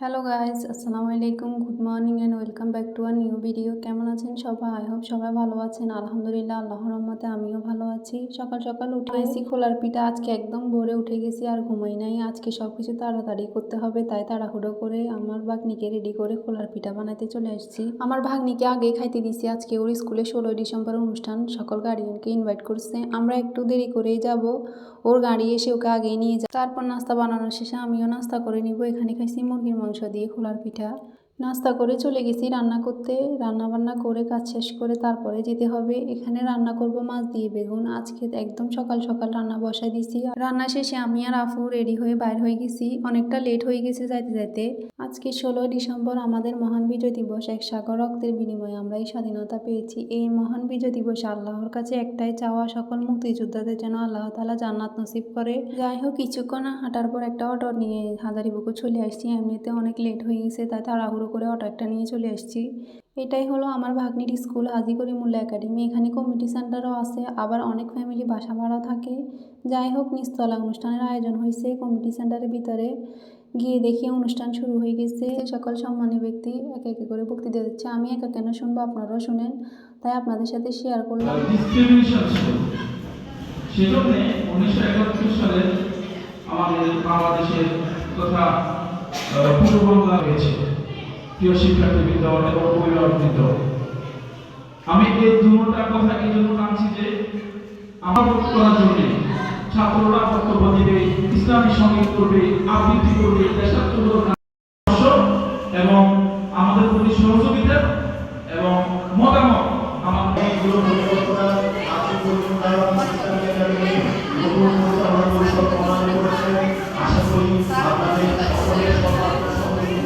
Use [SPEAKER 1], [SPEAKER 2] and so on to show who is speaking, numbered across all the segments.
[SPEAKER 1] Hello guys আসসালামু আলাইকুম good morning and welcome back to our new video কেমন আছেন সবাই? আই হোপ সবাই ভালো আছেন। আলহামদুলিল্লাহ আল্লাহর রহমতে আমিও ভালো আছি। সকাল সকাল উঠে গেছি খোলার পিঠা আজকে একদম ভোরে উঠে গেছি আর ঘুমাই নাই। আজকে সব কিছু তাড়াতাড়ি করতে হবে তাই তাড়াহুড়ো করে আমার ভাগ্নিকে রেডি করে খোলার পিঠা বানাতে চলে এসেছি আমার ভাগ্নিকে আগে খাইতে দিছি। আজকে ওর স্কুলে ষোলোই ডিসেম্বর অনুষ্ঠান। সকল গার্ডিয়ানকে ইনভাইট করছে। আমরা একটু দেরি করেই যাব। ওর গাড়ি এসে ওকে আগে নিয়ে যায় তারপর নাস্তা বানানোর শেষে আমিও নাস্তা করে নিব। এখানে খাইছি মুরগির মাংস দিয়ে খোলার পিঠা নাস্তা করে চলে গেছি, রান্না করতে। রান্না বান্না করে কাজ শেষ করে তারপরে যেতে হবে। এখানে রান্না করব মাছ দিয়ে বেগুন। আজকে একদম সকাল সকাল রান্না বসাই দিছি। রান্না শেষে আমি আর আফু রেডি হয়ে বাইর হয়ে গেছি। অনেকটা লেট হয়ে গেছে যাইতে যাইতে। আজকে ষোলোই ডিসেম্বর, আমাদের মহান বিজয় দিবস। এক সাগর রক্তের বিনিময়ে আমরা এই স্বাধীনতা পেয়েছি। এই মহান বিজয় দিবসে আল্লাহর কাছে একটাই চাওয়া। সকল মুক্তিযোদ্ধাদের যেন আল্লাহ তালা জান্নাত নসিব করে। যাই হোক, কিছুক্ষণ হাঁটার পর একটা অটো নিয়ে হাজারিবুকু চলে আসছি। এমনিতে অনেক লেট হয়ে গেছে, তাই তাড়াহুড়ো করে একটা নিয়ে চলে আসছি। এটাই হলো আমার ভাগ্নির স্কুল হাজি করিমুল্লা একাডেমি। এখানে কমিটি সেন্টারও আছে, আবার অনেক ফ্যামিলি বাসা ভাড়া থাকে। যাই হোক নিচতলা অনুষ্ঠানের আয়োজন হয়েছে কমিটি সেন্টারের ভিতরে। গিয়ে দেখি অনুষ্ঠান শুরু হয়ে গেছে। সকল সম্মানী ব্যক্তি একে একে করে বক্তৃতা দিচ্ছে, আমি একা কেন শুনব? আপনারাও শুনেন। তাই আপনাদের সাথে শেয়ার করলাম।
[SPEAKER 2] আমাদের বাংলাদেশের তথা পূর্ব বাংলা হয়েছে। প্রিয় শিক্ষার্থীবৃন্দ এবং অভিভাবকবৃন্দ, আমি এই দুটার কথা এই জন্য টানছি যে আমার করার জন্য ছাত্ররা বক্তব্য দিবে, ইসলামী সংগীত করবে, আবৃত্তি করবে, দেশাত্মবোধক এবং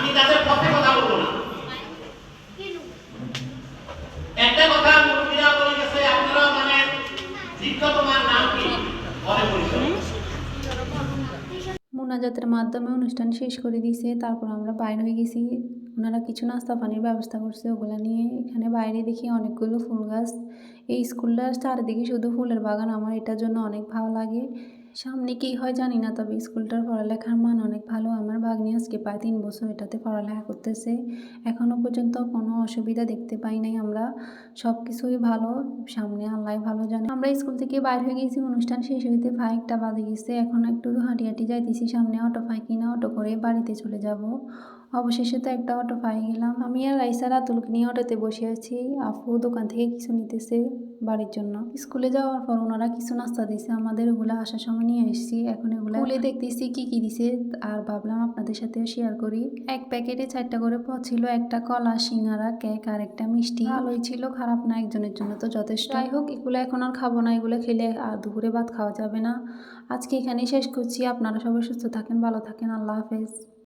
[SPEAKER 3] আমি তাদের কথা বলব না। একটা কথা মুরব্বীরা বলে গেছে, আপনারা দীর্ঘ তোমার নাম কি? পরে পরিচয়
[SPEAKER 1] মোনাজাতের মাধ্যমে অনুষ্ঠান শেষ করে দিয়েছে, তারপর আমরা বাইরে হয়ে গেছি। ওনারা কিছু নাস্তা পানির ব্যবস্থা করছে ওগুলা নিয়ে। এখানে বাইরে দেখি অনেকগুলো ফুল গাছ। এই স্কুলটার চারিদিকে শুধু ফুলের বাগান, আমার এটার জন্য অনেক ভালো লাগে। সামনে কী হয় জানি না, তবে স্কুলটার পড়ালেখার মান অনেক ভালো। আমার ভাগ্নি আজকে প্রায় তিন বছর এটাতে পড়ালেখা করতেছে। এখনও পর্যন্ত কোনো অসুবিধা দেখতে পাই নাই আমরা। সব কিছুই ভালো, সামনে আল্লাহ ভালো জানে। আমরা স্কুল থেকে বাইর হয়ে গেছি, অনুষ্ঠান শেষ হইতে ভাই একটা বাজে গেছে। এখন একটু হাঁটি হাঁটি যাইতেছি, সামনে অটো পাই কিনা, অটো করে বাড়িতে চলে যাব। অবশেষে তো একটা অটো পাই গেলাম। আমি আর রাইসা রাতুলকে নিয়ে অটোতে বসে আছি। আপু দোকান থেকে কিছু নিতেছে বাড়ির জন্য। স্কুলে যাওয়ার পর ওনারা কিছু নাস্তা দিয়েছে আমাদের ওগুলো আসার সময় নিয়ে এসেছি এখন এগুলো খুলে দেখতেছি কি কি দিছে আর ভাবলাম আপনাদের সাথেও শেয়ার করি। এক প্যাকেটে চারটা করে প ছিল। একটা কলা সিঙ্গারা কেক আর একটা মিষ্টি। ভালোই ছিল খারাপ না একজনের জন্য তো যথেষ্ট। যাই হোক এগুলো এখন আর খাব না। এগুলো খেলে আর দুপুরে ভাত খাওয়া যাবে না। আজকে এখানেই শেষ করছি। আপনারা সবাই সুস্থ থাকেন ভালো থাকেন। আল্লাহ হাফেজ।